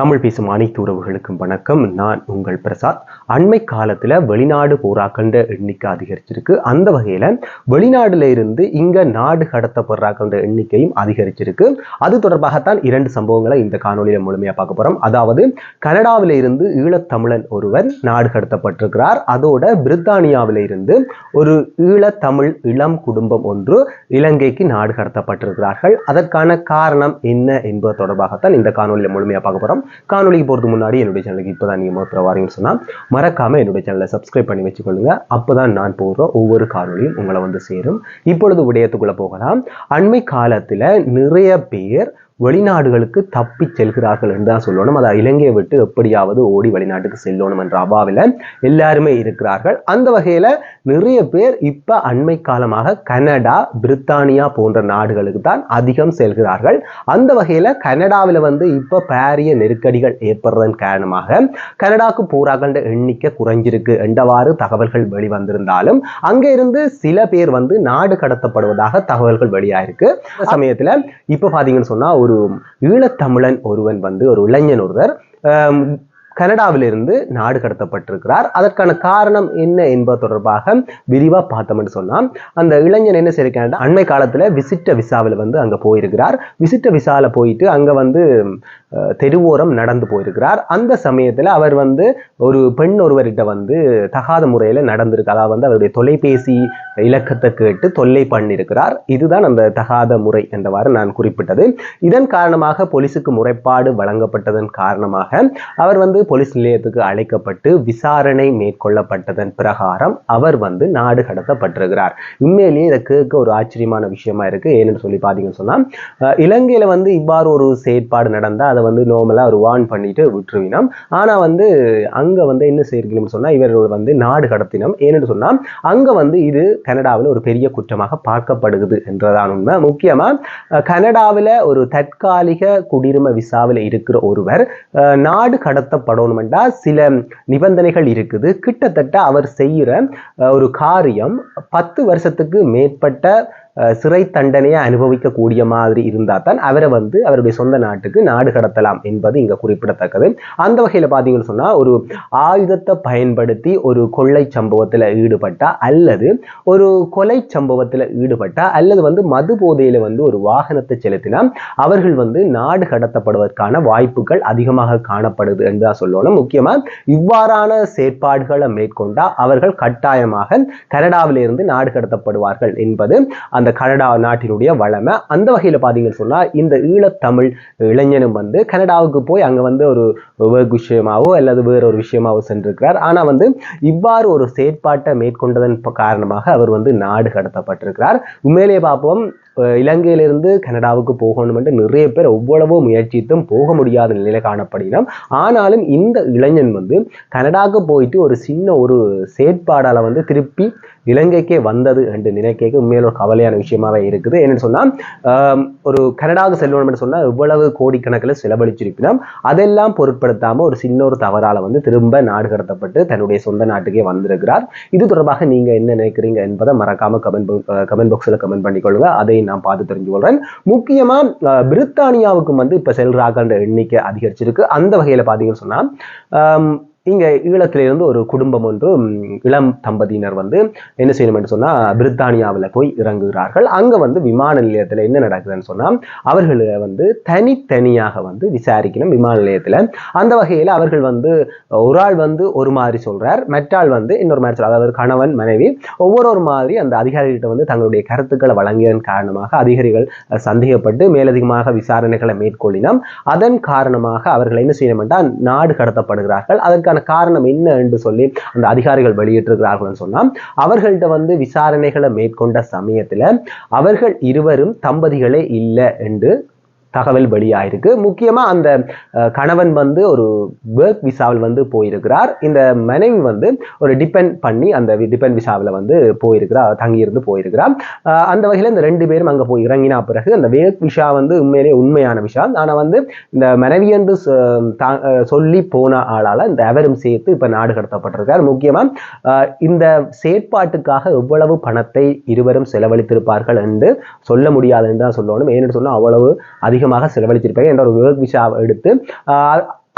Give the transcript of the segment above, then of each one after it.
தமிழ் பேசும் அனைத்து உறவுகளுக்கும் வணக்கம். நான் உங்கள் பிரசாத். அண்மை காலத்தில் வெளிநாடு போராக்கண்ட எண்ணிக்கை அதிகரிச்சிருக்கு. அந்த வகையில் வெளிநாடுல இருந்து இங்கே நாடு கடத்தப்படுறாக்கண்ட எண்ணிக்கையும் அதிகரிச்சிருக்கு. அது தொடர்பாகத்தான் இரண்டு சம்பவங்களை இந்த காணொலியில் முழுமையாக பார்க்க போகிறோம் அதாவது கனடாவில இருந்து ஈழத்தமிழன் ஒருவர் நாடு கடத்தப்பட்டிருக்கிறார். அதோட பிரித்தானியாவில இருந்து ஒரு ஈழத்தமிழ் இளம் குடும்பம் ஒன்று இலங்கைக்கு நாடு கடத்தப்பட்டிருக்கிறார்கள். அதற்கான காரணம் என்ன என்பது தொடர்பாகத்தான் இந்த காணொலியில் முழுமையாக பார்க்க போகிறோம் காணொலிக்கு போகிறதுக்கு முன்னாடி என்னுடைய சேனலுக்கு இப்பதான் நீங்க முதல்ல வாரீங்கன்னு சொன்னா மறக்காம என்னுடைய சேனலை சப்ஸ்கிரைப் பண்ணி வச்சுக்கொள்ளுங்க. அப்பதான் நான் போடுற ஒவ்வொரு காணொலியும் உங்களை வந்து சேரும். இப்பொழுது விடயத்துக்குள்ள போகலாம். அண்மை காலத்துல நிறைய பேர் வெளிநாடுகளுக்கு தப்பி செல்கிறார்கள் என்று தான் சொல்லணும். அதை இலங்கையை விட்டு எப்படியாவது ஓடி வெளிநாட்டுக்கு செல்லணும் என்ற அபாவில் எல்லாருமே இருக்கிறார்கள். அந்த வகையில நிறைய பேர் இப்ப அண்மை காலமாக கனடா பிரித்தானியா போன்ற நாடுகளுக்கு தான் அதிகம் செல்கிறார்கள். அந்த வகையில கனடாவில் வந்து இப்ப பாரிய நெருக்கடிகள் ஏற்படுறதன் காரணமாக கனடாக்கு போராகின்ற எண்ணிக்கை குறைஞ்சிருக்கு என்றவாறு தகவல்கள் வெளிவந்திருந்தாலும் அங்க இருந்து சில பேர் வந்து நாடு கடத்தப்படுவதாக தகவல்கள் வெளியாயிருக்கு. சமயத்துல இப்ப பாத்தீங்கன்னு சொன்னா ஒரு ஈழத்தமிழன் ஒருவன் வந்து ஒரு இளைஞன் ஒருவர் கனடாவிலிருந்து நாடு கடத்தப்பட்டிருக்கிறார். அதற்கான காரணம் என்ன என்பது தொடர்பாக விரிவாக பார்த்தோம்னு சொன்னால் அந்த இளைஞன் என்ன செய்யிருக்காருன்னா அண்மை காலத்தில் விசிட்ட விசாவில் வந்து அங்கே போயிருக்கிறார். விசிட்ட விசாவில் போயிட்டு அங்கே வந்து தெருவோரம் நடந்து போயிருக்கிறார். அந்த சமயத்தில் அவர் வந்து ஒரு பெண் ஒருவர்கிட்ட வந்து தகாத முறையில் நடந்திருக்கு. அதாவது வந்து அவருடைய தொலைபேசி இலக்கத்தை கேட்டு தொல்லை பண்ணியிருக்கிறார். இதுதான் அந்த தகாத முறை என்றவாறு நான் குறிப்பிட்டது. இதன் காரணமாக போலீஸுக்கு முறைப்பாடு வழங்கப்பட்டதன் காரணமாக அவர் வந்து போலீஸ் நிலையத்துக்கு அழைக்கப்பட்டு விசாரணை மேற்கொள்ளப்பட்டதன் பிரகாரம் அவர் வந்து நாடு கடத்தப்பட்டிருக்கிறார். உண்மையிலேயே இதை கேட்க ஒரு ஆச்சரியமான விஷயமா இருக்கு. ஏன்னு சொல்லி பார்த்தீங்கன்னு சொன்னா இலங்கையில வந்து இவ்வாறு ஒரு செயற்பாடு நடந்தால் அதை வந்து நார்மலாக ஒரு வார்ன் பண்ணிட்டு விட்டுருவினோம். ஆனா வந்து அங்க வந்து என்ன செய்யணும்னு சொன்னா இவர்கள் வந்து நாடு கடத்தினம். ஏன்னு சொன்னா அங்க வந்து இது கனடாவில் ஒரு பெரிய குற்றமாக பார்க்கப்படுகிறது என்றதான் உண்மை. முக்கியமா கனடாவில் ஒரு தற்காலிக குடியுரிமை விசாவில் இருக்கிற ஒருவர் நாடு கடத்தப்படும் கடத்தப்படணுமெண்டா சில நிபந்தனைகள் இருக்குது. கிட்டத்தட்ட அவர் செய்கிற ஒரு காரியம் பத்து வருஷத்துக்கு மேற்பட்ட சிறை தண்டனையை அனுபவிக்கக்கூடிய மாதிரி இருந்தால் தான் அவரை வந்து அவருடைய சொந்த நாட்டுக்கு நாடு கடத்தலாம் என்பது இங்கே குறிப்பிடத்தக்கது. அந்த வகையில பார்த்தீங்கன்னு சொன்னா ஒரு ஆயுதத்தை பயன்படுத்தி ஒரு கொள்ளை சம்பவத்துல ஈடுபட்டால் அல்லது ஒரு கொலை சம்பவத்தில் ஈடுபட்டால் அல்லது வந்து மது போதையில வந்து ஒரு வாகனத்தை செலுத்தினா அவர்கள் வந்து நாடு கடத்தப்படுவதற்கான வாய்ப்புகள் அதிகமாக காணப்படுது என்று தான் சொல்லணும். முக்கியமா இவ்வாறான செயற்பாடுகளை மேற்கொண்டால் அவர்கள் கட்டாயமாக கனடாவிலிருந்து நாடு கடத்தப்படுவார்கள் என்பது அந்த கனடா நாட்டினுடைய வளமை. அந்த வகையில் பார்த்தீங்கன்னு சொன்னால் இந்த ஈழத்தமிழ் இளைஞனும் வந்து கனடாவுக்கு போய் அங்கே வந்து ஒரு ஒர்க் விஷயமாவோ அல்லது வேற ஒரு விஷயமாவோ சென்றிருக்கிறார். ஆனால் வந்து இவ்வாறு ஒரு செயற்பாட்டை மேற்கொண்டதன் காரணமாக அவர் வந்து நாடு கடத்தப்பட்டிருக்கிறார். உண்மையிலேயே பார்ப்போம் இலங்கையிலிருந்து கனடாவுக்கு போகணும் நிறைய பேர் எவ்வளவோ முயற்சித்தும் போக முடியாத நிலையில் காணப்படினோம் ஆனாலும் இந்த இளைஞன் வந்து கனடாவுக்கு போயிட்டு ஒரு சின்ன ஒரு செயற்பாடால வந்து திருப்பி இலங்கைக்கே வந்தது என்று நினைக்க உண்மையில ஒரு கவலையான விஷயமாவே இருக்குது. என்னன்னு சொன்னால் ஒரு கனடாவுக்கு செல்லணும் சொன்னால் இவ்வளவு கோடிக்கணக்கில் செலவழிச்சிருப்பினோம் அதெல்லாம் பொருட்படுத்தாமல் ஒரு சின்ன ஒரு தவறால் வந்து திரும்ப நாடு கடத்தப்பட்டு தன்னுடைய சொந்த நாட்டுக்கே வந்திருக்கிறார். இது தொடர்பாக நீங்க என்ன நினைக்கிறீங்க என்பதை மறக்காம கமெண்ட் கமெண்ட் பாக்ஸில் கமெண்ட் பண்ணிக்கொள்ளுங்க. அதை நான் பார்த்து தெரிஞ்சு கொள்றேன் முக்கியமா பிரித்தானியாவுக்கும் வந்து இப்ப செல்றாக்கன்ற எண்ணிக்கை அதிகரிச்சிருக்கு. அந்த வகையில பாத்தீங்கன்னு சொன்னா இங்கே ஈழத்திலிருந்து ஒரு குடும்பம் ஒன்று இளம் தம்பதியினர் வந்து என்ன செய்யணுமேன்னு சொன்னால் பிரித்தானியாவில் போய் இறங்குகிறார்கள். அங்க வந்து விமான நிலையத்தில் என்ன நடக்குதுன்னு சொன்னால் அவர்களை வந்து தனித்தனியாக வந்து விசாரிக்கணும் விமான நிலையத்தில். அந்த வகையில் அவர்கள் வந்து ஒரு ஆள் வந்து ஒரு மாதிரி சொல்றார் மற்றாள் வந்து இன்னொரு மாதிரி சொல்கிறார் அதாவது கணவன் மனைவி ஒவ்வொரு ஒரு மாதிரி அந்த அதிகாரிகிட்ட வந்து தங்களுடைய கருத்துக்களை வழங்கியதன் காரணமாக அதிகாரிகள் சந்தேகப்பட்டு மேலதிகமாக விசாரணைகளை மேற்கொள்ளினோம். அதன் காரணமாக அவர்கள் என்ன செய்யணும்னா நாடு கடத்தப்படுகிறார்கள். அதற்கு அதுக்கான காரணம் என்ன என்று சொல்லி அந்த அதிகாரிகள் வெளியிட்டிருக்கிறார்கள் சொன்னால் அவர்கள்ட்ட வந்து விசாரணைகளை மேற்கொண்ட சமயத்தில் அவர்கள் இருவரும் தம்பதிகளே இல்லை என்று தகவல் வெளியாயிருக்கு முக்கியமாக அந்த கணவன் வந்து ஒரு ஒர்க் விசாவில் வந்து போயிருக்கிறார். இந்த மனைவி வந்து ஒரு டிபெண்ட் பண்ணி அந்த டிபெண்ட் விசாவில் வந்து போயிருக்கிறார் தங்கியிருந்து போயிருக்கிறார். அந்த வகையில் இந்த ரெண்டு பேரும் அங்கே போய் இறங்கினா பிறகு அந்த வேக் விஷா வந்து உண்மையிலே உண்மையான விஷயம் ஆனால் வந்து இந்த மனைவி என்று சொல்லி போன ஆளால் இந்த அவரும் சேர்த்து இப்போ நாடு கடத்தப்பட்டிருக்கார். முக்கியமாக இந்த செயற்பாட்டுக்காக எவ்வளவு பணத்தை இருவரும் செலவழித்திருப்பார்கள் என்று சொல்ல முடியாது என்று தான் சொல்லணும். ஏன்னு சொன்னால் அவ்வளவு அதிக அதிகமாக செலவழித்திருப்பாங்க என்ற ஒரு ஒர்க் விஷா எடுத்து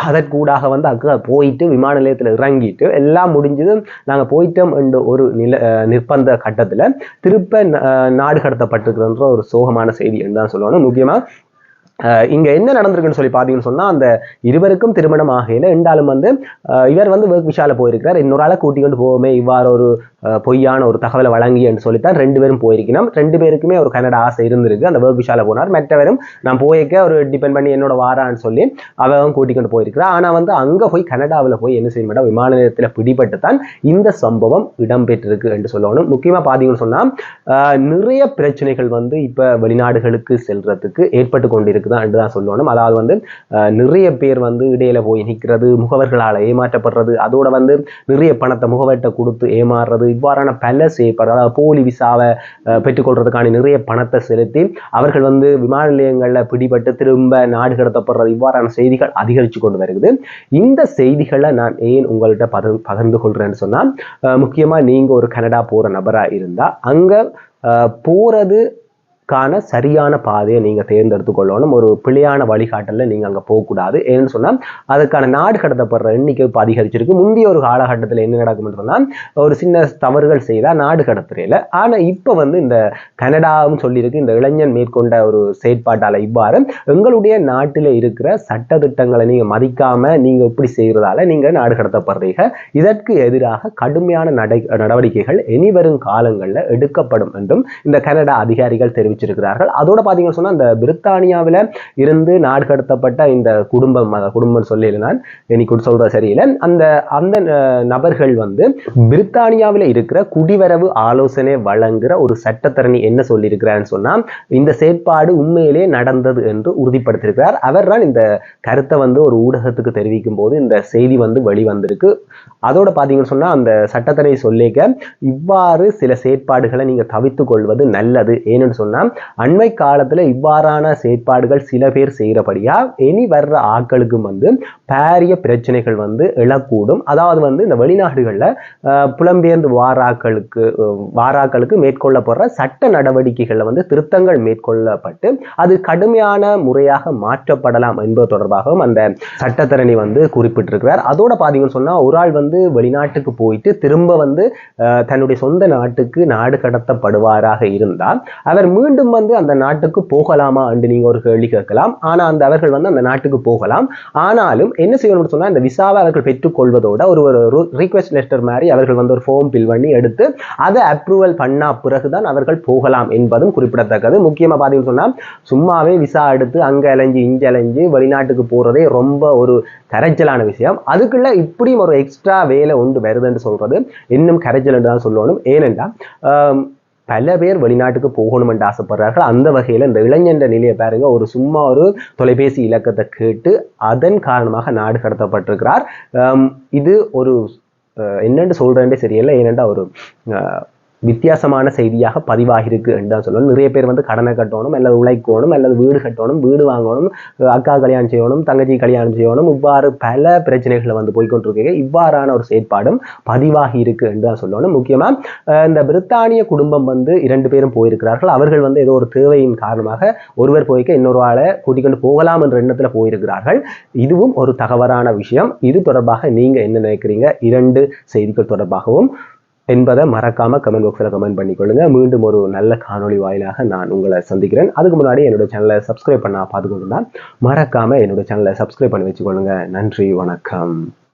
அதற்கூடாக வந்து அங்க போயிட்டு விமான நிலையத்தில் இறங்கிட்டு எல்லாம் முடிஞ்சது நாங்கள் போயிட்டோம் என்ற ஒரு நில அஹ் நிர்பந்த கட்டத்தில் திருப்ப அஹ் நாடு கடத்தப்பட்டிருக்கிறன்ற ஒரு சோகமான செய்தி என்று தான் சொல்லணும். முக்கியமாக இங்க என்ன நடந்திருக்குன்னு சொல்லி பாத்தீங்கன்னு சொன்னா அந்த இருவருக்கும் திருமணம் ஆகையில ரெண்டாலும் வந்து இவர் வந்து ஒர்க் விஷால போயிருக்கிறார். இன்னொரு ஆளை கூட்டி கொண்டு போவோமே இவ்வாறு ஒரு பொய்யான ஒரு தகவலை வழங்கி என்று சொல்லித்தான் ரெண்டு பேரும் போயிருக்கணும். ரெண்டு பேருக்குமே ஒரு கன்னட ஆசை இருந்திருக்கு. அந்த ஒர்க் விஷால போனார். மற்றவரும் நான் போயிருக்க ஒரு டிபெண்ட் பண்ணி என்னோட வாரான்னு சொல்லி அவன் கூட்டி கொண்டு போயிருக்கிறார். ஆனா வந்து அங்க போய் கனடாவில் போய் என்ன செய்ய மாட்டோம் விமான நிலையத்தில் பிடிபட்டு தான் இந்த சம்பவம் இடம்பெற்றிருக்கு என்று சொல்லணும். முக்கியமா பாத்தீங்கன்னு சொன்னா நிறைய பிரச்சனைகள் வந்து இப்ப வெளிநாடுகளுக்கு செல்றதுக்கு ஏற்பட்டு கொண்டிருக்கு தான் என்று தான் சொல்லணும். அதாவது வந்து நிறைய பேர் வந்து இடையில போய் நிற்கிறது முகவர்களால் ஏமாற்றப்படுறது அதோட வந்து நிறைய பணத்தை முகவர்கிட்ட கொடுத்து ஏமாறுறது இவ்வாறான பல செய்யப்படுறது அதாவது போலி விசாவை ஆஹ் பெற்றுக்கொள்றதுக்கான நிறைய பணத்தை செலுத்தி அவர்கள் வந்து விமான நிலையங்கள்ல பிடிபட்டு திரும்ப நாடு கடத்தப்படுறது இவ்வாறான செய்திகள் அதிகரித்து கொண்டு வருகிறது. இந்த செய்திகளை நான் ஏன் உங்கள்கிட்ட பகிர் பகிர்ந்து கொள்கிறேன்னு சொன்னா முக்கியமாக முக்கியமா நீங்க ஒரு கனடா போற நபரா இருந்தா அங்க போகிறது போறது கான சரியான பாதையை நீங்க தேர்ந்தெடுத்து கொள்ளணும் ஒரு பிழையான வழிகாட்டலில் நீங்க அங்க போகக்கூடாது. ஏன்னு சொன்னால் அதுக்கான நாடு கடத்தப்படுற எண்ணிக்கை இப்போ அதிகரிச்சிருக்கு. முந்தைய ஒரு காலகட்டத்தில் என்ன நடக்கும்னு சொன்னால் ஒரு சின்ன தவறுகள் செய்தா நாடு கடத்துறையில. ஆனா இப்போ வந்து இந்த கனடாவும் சொல்லியிருக்கு இந்த இளைஞன் மேற்கொண்ட ஒரு செயற்பாட்டால் இவ்வாறு எங்களுடைய நாட்டில் இருக்கிற சட்ட திட்டங்களை நீங்க மதிக்காம நீங்க இப்படி செய்யறதால நீங்க நாடு கடத்தப்படுறீங்க. இதற்கு எதிராக கடுமையான நடை நடவடிக்கைகள் இனி வரும் காலங்களில் எடுக்கப்படும் என்றும் இந்த கனடா அதிகாரிகள் தெரிவிச்சிருக்கிறார்கள். அதோட பாத்தீங்கன்னு சொன்னா இந்த பிரித்தானியாவில் இருந்து நாடு கடத்தப்பட்ட இந்த குடும்பம் குடும்பம் சொல்லல நான் இன்னைக்கு சொல்ற சரியில்லை. அந்த அந்த நபர்கள் வந்து பிரித்தானியாவில் இருக்கிற குடிவரவு ஆலோசனை வழங்குற ஒரு சட்டத்தரணி என்ன சொல்லியிருக்கிறான்னு சொன்னா இந்த செயற்பாடு உண்மையிலே நடந்தது என்று உறுதிப்படுத்தியிருக்கிறார். அவர் தான் இந்த கருத்தை வந்து ஒரு ஊடகத்துக்கு தெரிவிக்கும் போது இந்த செய்தி வந்து வெளிவந்திருக்கு. அதோட பாத்தீங்கன்னு சொன்னா அந்த சட்டத்தரணி சொல்லிக்க இவ்வாறு சில செயற்பாடுகளை நீங்க தவித்துக் கொள்வது நல்லது. ஏன்னு சொன்னா அண்மை காலத்தில் இவ்வாறான செயற்பாடுகள் சில பேர் செய்கிறபடியா இனி வர்ற ஆட்களுக்கும் வந்து பாரிய பிரச்சனைகள் வந்து எழக்கூடும். அதாவது வந்து இந்த வெளிநாடுகளில் புலம்பெயர்ந்து வாராக்களுக்கு வாராக்களுக்கு மேற்கொள்ளப்படுற சட்ட நடவடிக்கைகளில் வந்து திருத்தங்கள் மேற்கொள்ளப்பட்டு அது கடுமையான முறையாக மாற்றப்படலாம் என்பது தொடர்பாகவும் அந்த சட்டத்தரணி வந்து குறிப்பிட்டிருக்கிறார். அதோட பார்த்தீங்கன்னு சொன்னால் ஒரு ஆள் வந்து வெளிநாட்டுக்கு போயிட்டு திரும்ப வந்து தன்னுடைய சொந்த நாட்டுக்கு நாடு கடத்தப்படுவாராக இருந்தால் அவர் மீண்டும் மீண்டும் வந்து அந்த நாட்டுக்கு போகலாமா என்று நீங்க ஒரு கேள்வி கேட்கலாம். ஆனா அந்த அவர்கள் வந்து அந்த நாட்டுக்கு போகலாம். ஆனாலும் என்ன செய்யணும்னு சொன்னா இந்த விசாவை அவர்கள் பெற்றுக்கொள்வதோட ஒரு ஒரு ரிக்வெஸ்ட் லெட்டர் மாதிரி அவர்கள் வந்து ஒரு ஃபார்ம் ஃபில் பண்ணி எடுத்து அதை அப்ரூவல் பண்ணா பிறகுதான் அவர்கள் போகலாம் என்பதும் குறிப்பிடத்தக்கது. முக்கியமா பாத்தீங்கன்னு சொன்னா சும்மாவே விசா எடுத்து அங்க அலைஞ்சு இங்கே அலைஞ்சு வெளிநாட்டுக்கு போறதே ரொம்ப ஒரு கரைச்சலான விஷயம். அதுக்குள்ள இப்படியும் ஒரு எக்ஸ்ட்ரா வேலை உண்டு வருதுன்னு சொல்றது. இன்னும் கரைச்சல் என்று தான் சொல்லணும் ஏனென்றா பல பேர் வெளிநாட்டுக்கு போகணும்னு ஆசைப்படுறார்கள். அந்த வகையில் இந்த இளைஞன்ற நிலையை பாருங்க ஒரு சும்மா ஒரு தொலைபேசி இலக்கத்தை கேட்டு அதன் காரணமாக நாடு கடத்தப்பட்டிருக்கிறார். இது ஒரு அஹ், சொல்கிறேன்டே சரியில்லை ஏனென்றால் ஒரு அஹ், வித்தியாசமான செய்தியாக பதிவாகிருக்கு என்று தான் சொல்லணும். நிறைய பேர் வந்து கடனை கட்டணும் அல்லது உழைக்கணும் அல்லது வீடு கட்டணும் வீடு வாங்கணும் அக்கா கல்யாணம் செய்யணும் தங்கச்சி கல்யாணம் செய்யணும் இவ்வாறு பல பிரச்சனைகளை வந்து போய்கொண்டிருக்கீங்க. இவ்வாறான ஒரு செயற்பாடும் பதிவாகி இருக்கு என்று தான் சொல்லணும் முக்கியமாக இந்த பிரித்தானிய குடும்பம் வந்து இரண்டு பேரும் போயிருக்கிறார்கள். அவர்கள் வந்து ஏதோ ஒரு தேவையின் காரணமாக ஒருவர் போய்க்க இன்னொரு ஆளை கூட்டிக் கொண்டு போகலாம் என்ற எண்ணத்தில் போயிருக்கிறார்கள். இதுவும் ஒரு தகவலான விஷயம். இது தொடர்பாக நீங்க என்ன நினைக்கிறீங்க? இரண்டு செய்திகள் தொடர்பாகவும் என்பதை மறக்காம கமெண்ட் பாக்ஸில் கமெண்ட் பண்ணிக்கொள்ளுங்க. மீண்டும் ஒரு நல்ல காணொளி வாயிலாக நான் உங்களை சந்திக்கிறேன். அதுக்கு முன்னாடி என்னோட சேனலை சப்ஸ்கிரைப் பண்ண பார்த்துக்கொண்டுனா மறக்காம என்னோட சேனலை சப்ஸ்கிரைப் பண்ணி வச்சுக்கொள்ளுங்க. நன்றி வணக்கம்.